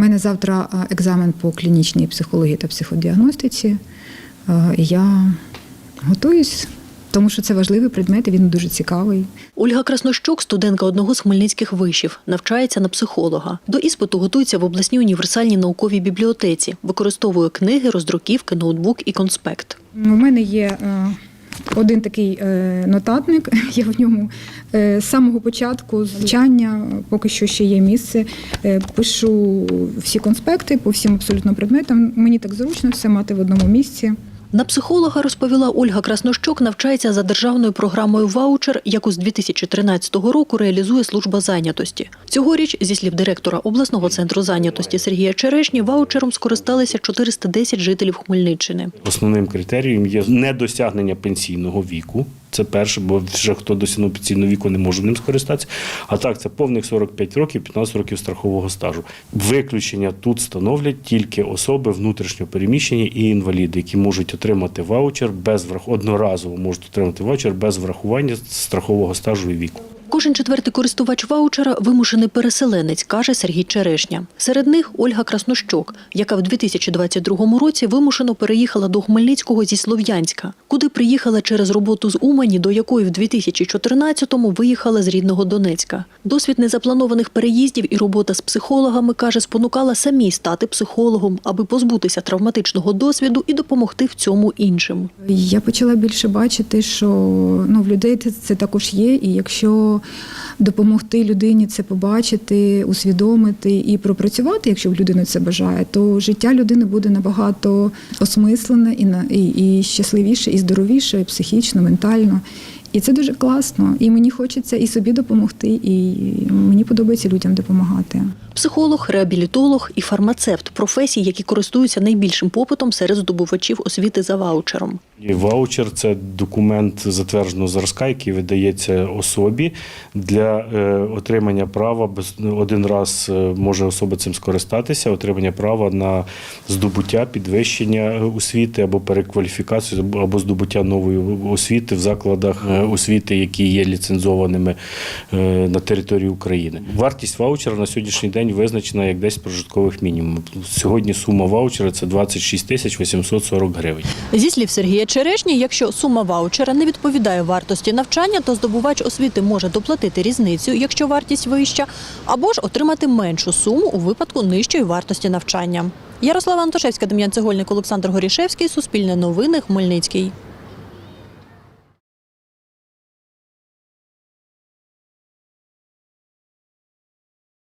У мене завтра е, екзамен по клінічній психології та психодіагностиці. Е, Я готуюсь, тому що це важливий предмет, і він дуже цікавий. Ольга Краснощук, студентка одного з хмельницьких вишів, навчається на психолога. До іспиту готується в обласній універсальній науковій бібліотеці, використовує книги, роздруківки, ноутбук і конспект. У мене є е, один такий е, нотатник, я в ньому е, з самого початку з навчання, поки що ще є місце, е, пишу всі конспекти по всім абсолютно предметам. Мені так зручно все мати в одному місці. На психолога розповіла Ольга Краснощук, навчається за державною програмою «Ваучер», яку з 2013 року реалізує служба зайнятості. Цьогоріч, зі слів директора обласного центру зайнятості Сергія Черешні, ваучером скористалися 410 жителів Хмельниччини. Основним критерієм є недосягнення пенсійного віку. Це перше, бо вже хто досягнув пенсійного віку не може ним скористатися. А так, це повних 45 років, 15 років страхового стажу. Виключення тут становлять тільки особи внутрішньо переміщені і інваліди, які можуть отримати ваучер без врах... одноразово можуть отримати ваучер без врахування страхового стажу і віку. Кожен четвертий користувач ваучера – вимушений переселенець, каже Сергій Черешня. Серед них Ольга Краснощок, яка в 2022 році вимушено переїхала до Хмельницького зі Слов'янська, куди приїхала через роботу з Умані, до якої в 2014-му виїхала з рідного Донецька. Досвід незапланованих переїздів і робота з психологами, каже, спонукала самій стати психологом, аби позбутися травматичного досвіду і допомогти в цьому іншим. Я почала більше бачити, що ну, в людей це також є, і якщо допомогти людині це побачити, усвідомити і пропрацювати, якщо людина це бажає, то життя людини буде набагато осмислене і, і, і щасливіше, і здоровіше, і психічно, ментально. І це дуже класно. І мені хочеться і собі допомогти, і мені подобається людям допомагати. Психолог, реабілітолог і фармацевт професії, які користуються найбільшим попитом серед здобувачів освіти за ваучером. І Ваучер це документ затвердженого зразка, який видається особі для е, отримання права. Без один раз е, може особа цим скористатися, отримання права на здобуття, підвищення освіти або перекваліфікацію, або- або здобуття нової освіти в закладах е, освіти, які є ліцензованими е, на території України. Вартість ваучера на сьогоднішній день визначена як 10 прожиткових мінімумів. Сьогодні сума ваучера це 26 тисяч 840 гривень. Зі слів Сергія Черешні, якщо сума ваучера не відповідає вартості навчання, то здобувач освіти може доплатити різницю, якщо вартість вища, або ж отримати меншу суму у випадку нижчої вартості навчання. Ярослава Антошевська, Дем'ян Цегольник, Олександр Горішевський, Суспільне новини, Хмельницький.